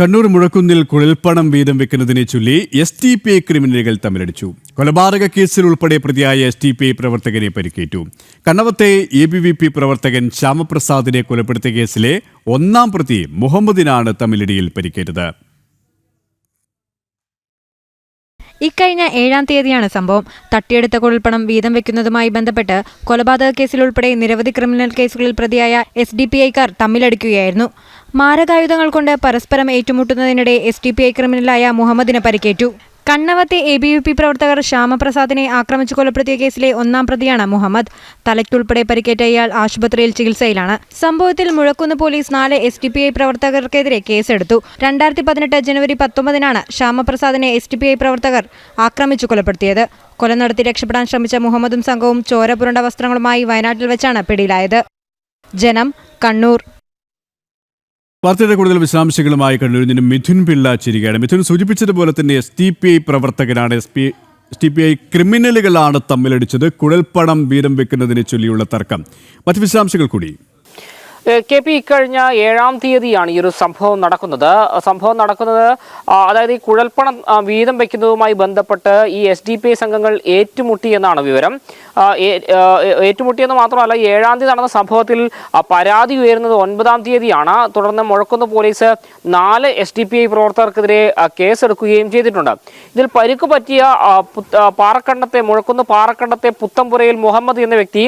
കണ്ണൂർ മുഴക്കുന്നിൽ കുഴൽപ്പണം വീതം വെക്കുന്നതിനെ ചൊല്ലി എസ് ടി പി ഐ ക്രിമിനലുകൾ തമ്മിലടിച്ചു. കൊലപാതക കേസിൽ ഉൾപ്പെടെ പ്രതിയായ എസ് ടി പി ഐ പ്രവർത്തകനെ പരിക്കേറ്റു. കണ്ണവത്തെ എ ബി വി പി പ്രവർത്തകൻ ശ്യാമപ്രസാദിനെ കൊലപ്പെടുത്തിയ കേസിലെ ഒന്നാം പ്രതി മുഹമ്മദിനാണ് തമ്മിലടിയിൽ പരിക്കേറ്റത്. ഇക്കഴിഞ്ഞ ഏഴാം തീയതിയാണ് സംഭവം. തട്ടിയെടുത്ത കുഴൽപ്പണം വീതം വെക്കുന്നതുമായി ബന്ധപ്പെട്ട് കൊലപാതക കേസിൽ ഉൾപ്പെടെ നിരവധി ക്രിമിനൽ കേസുകളിൽ പ്രതിയായ എസ് ഡി പി ഐക്കാർ തമ്മിലടിക്കുകയായിരുന്നു. മാരകായുധങ്ങൾ കൊണ്ട് പരസ്പരം ഏറ്റുമുട്ടുന്നതിനിടെ എസ് ഡി പി ഐ ക്രിമിനലായ മുഹമ്മദിന് പരിക്കേറ്റു. കണ്ണവത്തെ എ ബി വി പി പ്രവർത്തകർ ശ്യാമപ്രസാദിനെ ആക്രമിച്ചു കൊലപ്പെടുത്തിയ കേസിലെ ഒന്നാം പ്രതിയാണ് മുഹമ്മദ്. തലയ്ക്കുൾപ്പെടെ പരിക്കേറ്റ ഇയാൾ ആശുപത്രിയിൽ ചികിത്സയിലാണ്. സംഭവത്തിൽ മുഴക്കുന്ന് പോലീസ് നാല് എസ് ഡി പി ഐ പ്രവർത്തകർക്കെതിരെ കേസെടുത്തു. രണ്ടായിരത്തി പതിനെട്ട് ജനുവരി പത്തൊമ്പതിനാണ് ശ്യാമപ്രസാദിനെ എസ് ഡി പി ഐ പ്രവർത്തകർ ആക്രമിച്ചു കൊലപ്പെടുത്തിയത്. കൊല നടത്തി രക്ഷപ്പെടാൻ ശ്രമിച്ച മുഹമ്മദും സംഘവും ചോരപുരണ്ട വസ്ത്രങ്ങളുമായി വയനാട്ടിൽ വെച്ചാണ് പിടിയിലായത്. ജനം കണ്ണൂർ. വാർത്തയുടെ കൂടുതൽ വിശദാംശങ്ങളുമായി കണ്ണൂരിൽ നിന്ന് മിഥുൻ പിള്ള ചിരികയാണ് മിഥുൻ സൂചിപ്പിച്ചതുപോലെ തന്നെ എസ് ടി പി ഐ പ്രവർത്തകനാണ് S P S T P I ക്രിമിനലുകളാണ് തമ്മിലടിച്ചത്. കുഴൽപ്പണം വീതം വെക്കുന്നതിനെ ചൊല്ലിയുള്ള തർക്കം. മറ്റ് വിശദാംശങ്ങൾ കൂടി. കെ പി ഇക്കഴിഞ്ഞ ഏഴാം തീയതിയാണ് ഈ ഒരു സംഭവം നടക്കുന്നത്. സംഭവം നടക്കുന്നത് അതായത് ഈ കുഴൽപ്പണം വീതം വെക്കുന്നതുമായി ബന്ധപ്പെട്ട് ഈ എസ് ഡി പി ഐ സംഘങ്ങൾ ഏറ്റുമുട്ടി എന്നാണ് വിവരം. ഏറ്റുമുട്ടിയെന്ന് മാത്രമല്ല ഏഴാം തീയതി നടന്ന സംഭവത്തിൽ പരാതി ഉയരുന്നത് ഒൻപതാം തീയതിയാണ്. തുടർന്ന് മുഴക്കുന്ന് പോലീസ് നാല് എസ് ഡി പി ഐ പ്രവർത്തകർക്കെതിരെ കേസെടുക്കുകയും ചെയ്തിട്ടുണ്ട്. ഇതിൽ പരിക്ക് പറ്റിയ പാറക്കണ്ടത്തെ മുഴക്കുന്ന് പാറക്കണ്ടത്തെ പുത്തമ്പുരയിൽ മുഹമ്മദ് എന്ന വ്യക്തി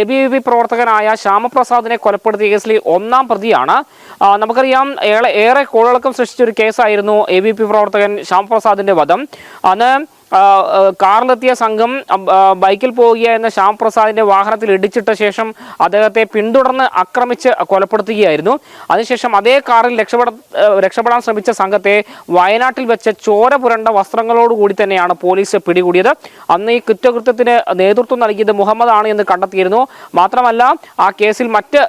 എ ബി വി പി പ്രവർത്തകനായ ശ്യാമപ്രസാദിനെ കൊലപ്പെടുത്തിയ കേസിലെ ഒന്നാം പ്രതിയാണ്. നമുക്കറിയാം ഏറെ കോളിളക്കം സൃഷ്ടിച്ച ഒരു കേസായിരുന്നു എ ബി പി പ്രവർത്തകൻ ശ്യാംപ്രസാദിന്റെ വധം. അന്ന് കാറിലെത്തിയ സംഘം ബൈക്കിൽ പോവുകയായിരുന്ന ശ്യാമപ്രസാദിന്റെ വാഹനത്തിൽ ഇടിച്ചിട്ട ശേഷം അദ്ദേഹത്തെ പിന്തുടർന്ന് ആക്രമിച്ച് കൊലപ്പെടുത്തുകയായിരുന്നു. അതിനുശേഷം അതേ കാറിൽ രക്ഷപ്പെട രക്ഷപ്പെടാൻ ശ്രമിച്ച സംഘത്തെ വയനാട്ടിൽ വെച്ച് ചോര പുരണ്ട വസ്ത്രങ്ങളോടുകൂടി തന്നെയാണ് പോലീസ് പിടികൂടിയത്. അന്ന് ഈ കുറ്റകൃത്യത്തിന് നേതൃത്വം നൽകിയത് മുഹമ്മദ് ആണ് എന്ന് കണ്ടെത്തിയിരുന്നു. മാത്രമല്ല ആ കേസിൽ മറ്റ്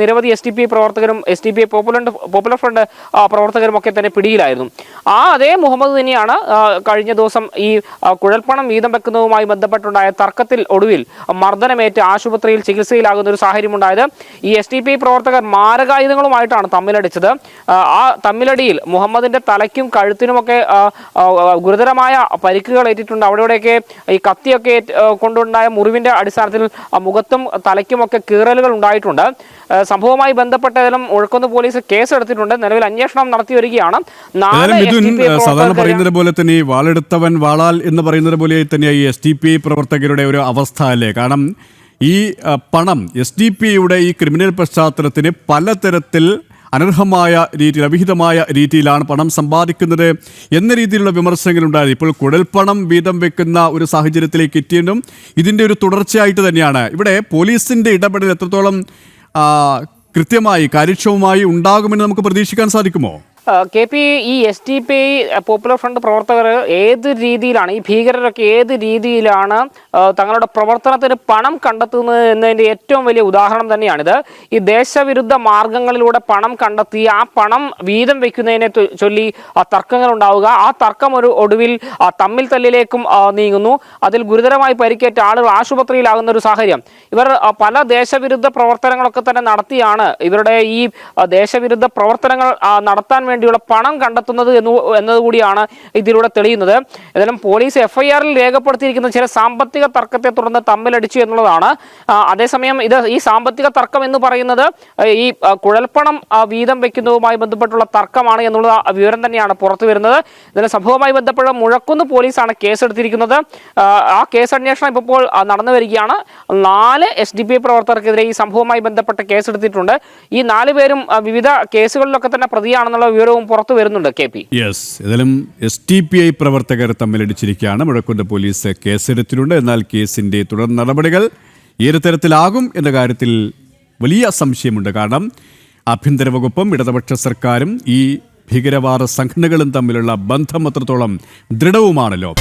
നിരവധി എസ് ടി പി പ്രവർത്തകരും S T P popular popular front പ്രവർത്തകരും ഒക്കെ തന്നെ പിടിയിലായിരുന്നു. ആ അതേ മുഹമ്മദ് തന്നെയാണ് കഴിഞ്ഞ ദിവസം ഈ കുഴൽപ്പണം വീതം വെക്കുന്നതുമായി ബന്ധപ്പെട്ടുണ്ടായ തർക്കത്തിൽ ഒടുവിൽ മർദ്ദനമേറ്റ് ആശുപത്രിയിൽ ചികിത്സയിലാകുന്ന ഒരു സാഹചര്യം ഉണ്ടായത് ഈ എസ് ടി പി പ്രവർത്തകർ മാരകായുധങ്ങളുമായിട്ടാണ് തമ്മിലടിച്ചത്. ആ, തമ്മിലടിയിൽ മുഹമ്മദിന്റെ തലയ്ക്കും കഴുത്തിനുമൊക്കെ ഗുരുതരമായ പരിക്കുകൾ ഏറ്റിട്ടുണ്ട്. അവിടെയൊക്കെ ഈ കത്തിയൊക്കെ കൊണ്ടുണ്ടായ മുറിവിന്റെ അടിസ്ഥാനത്തിൽ മുഖത്തും തലയ്ക്കുമൊക്കെ കീറലുകൾ ഉണ്ടായിട്ടുണ്ട്. സംഭവവുമായി ബന്ധപ്പെട്ടതിലും ഒഴുക്കുന്ന് പോലീസ് കേസെടുത്തിട്ടുണ്ട്. നിലവിൽ അന്വേഷണം നടത്തി വരികയാണ്. ഏതായാലും സാധാരണ പറയുന്നത് പോലെ തന്നെ ഈ വാളെടുത്തവൻ വാളാൽ എന്ന് പറയുന്നത് പോലെ തന്നെ ഈ എസ് ഡി പി ഐ പ്രവർത്തകരുടെ ഒരു അവസ്ഥ അല്ലേ? കാരണം ഈ പണം എസ് ഡി പി ഐയുടെ ഈ ക്രിമിനൽ പശ്ചാത്തലത്തിന് പലതരത്തിൽ അനർഹമായ രീതിയിൽ അവിഹിതമായ രീതിയിലാണ് പണം സമ്പാദിക്കുന്നത് എന്ന രീതിയിലുള്ള വിമർശനങ്ങൾ ഉണ്ടായത്. ഇപ്പോൾ കുഴൽപ്പണം വീതം വെക്കുന്ന ഒരു സാഹചര്യത്തിലേക്ക് എത്തിയെന്നും ഇതിന്റെ ഒരു തുടർച്ചയായിട്ട് തന്നെയാണ്. ഇവിടെ പോലീസിന്റെ ഇടപെടൽ എത്രത്തോളം കൃത്യമായി കാര്യക്ഷമമായി ഉണ്ടാകുമെന്ന് നമുക്ക് പ്രതീക്ഷിക്കാൻ സാധിക്കുമോ? കെ പി ഈ S T P I popular front പ്രവർത്തകർ ഏത് രീതിയിലാണ് ഈ ഭീകരരൊക്കെ ഏത് രീതിയിലാണ് തങ്ങളുടെ പ്രവർത്തനത്തിന് പണം കണ്ടെത്തുന്നത് എന്നതിന്റെ ഏറ്റവും വലിയ ഉദാഹരണം തന്നെയാണിത്. ഈ ദേശവിരുദ്ധ മാർഗങ്ങളിലൂടെ പണം കണ്ടെത്തി ആ പണം വീതം വയ്ക്കുന്നതിനെ ചൊല്ലി തർക്കങ്ങൾ ഉണ്ടാവുക. ആ തർക്കം ഒരു ഒടുവിൽ തമ്മിൽ തല്ലിലേക്കും നീങ്ങുന്നു. അതിൽ ഗുരുതരമായി പരിക്കേറ്റ ആളുകൾ ആശുപത്രിയിലാകുന്ന ഒരു സാഹചര്യം. ഇവർ പല ദേശവിരുദ്ധ പ്രവർത്തനങ്ങളൊക്കെ തന്നെ നടത്തിയാണ്. ഇവരുടെ ഈ ദേശവിരുദ്ധ പ്രവർത്തനങ്ങൾ നടത്താൻ നടത്താൻ വേണ്ടിയുള്ള പണം കണ്ടെത്തുന്നത് എന്ന് എന്നതുകൂടിയാണ് ഇതിലൂടെ തെളിയുന്നത്. ഏതായാലും പോലീസ് എഫ്ഐആറിൽ രേഖപ്പെടുത്തിയിരിക്കുന്ന ചില സാമ്പത്തിക തർക്കത്തെ തുടർന്ന് തമ്മിലടിച്ചു എന്നുള്ളതാണ്. അതേസമയം ഇത് ഈ സാമ്പത്തിക തർക്കം എന്ന് പറയുന്നത് ഈ കുഴൽപ്പണം വീതം വെക്കുന്നതുമായി ബന്ധപ്പെട്ടുള്ള തർക്കമാണ് എന്നുള്ള വിവരം തന്നെയാണ് പുറത്തു വരുന്നത്. ഇതിന് സംഭവവുമായി ബന്ധപ്പെട്ട മുഴക്കുന്ന് പോലീസാണ് കേസെടുത്തിരിക്കുന്നത്. ആ, കേസ് അന്വേഷണം ഇപ്പോൾ നടന്നു വരികയാണ്. നാല് എസ് ഡി പി പ്രവർത്തകർക്കെതിരെ ഈ സംഭവവുമായി ബന്ധപ്പെട്ട് കേസെടുത്തിട്ടുണ്ട്. ഈ നാല് പേരും വിവിധ കേസുകളിലൊക്കെ തന്നെ പ്രതിയാണെന്നുള്ള വിവരവും പുറത്തു വരുന്നുണ്ട് കെ പി. യെസ് ഏതായാലും എസ് ടി പി ഐ പ്രവർത്തകർ തമ്മിലടിച്ചിരിക്കുകയാണ് മുഴക്കുണ്ട് പോലീസ് കേസെടുത്തിട്ടുണ്ട്. എന്നാൽ കേസിന്റെ തുടർ നടപടികൾ ഏത് തരത്തിലാകും എന്ന കാര്യത്തിൽ വലിയ സംശയമുണ്ട്. കാരണം ആഭ്യന്തര വകുപ്പും ഇടതുപക്ഷ സർക്കാരും ഈ ഭീകരവാദ സംഘടനകളും തമ്മിലുള്ള ബന്ധം അത്രത്തോളം ദൃഢവുമാണല്ലോ.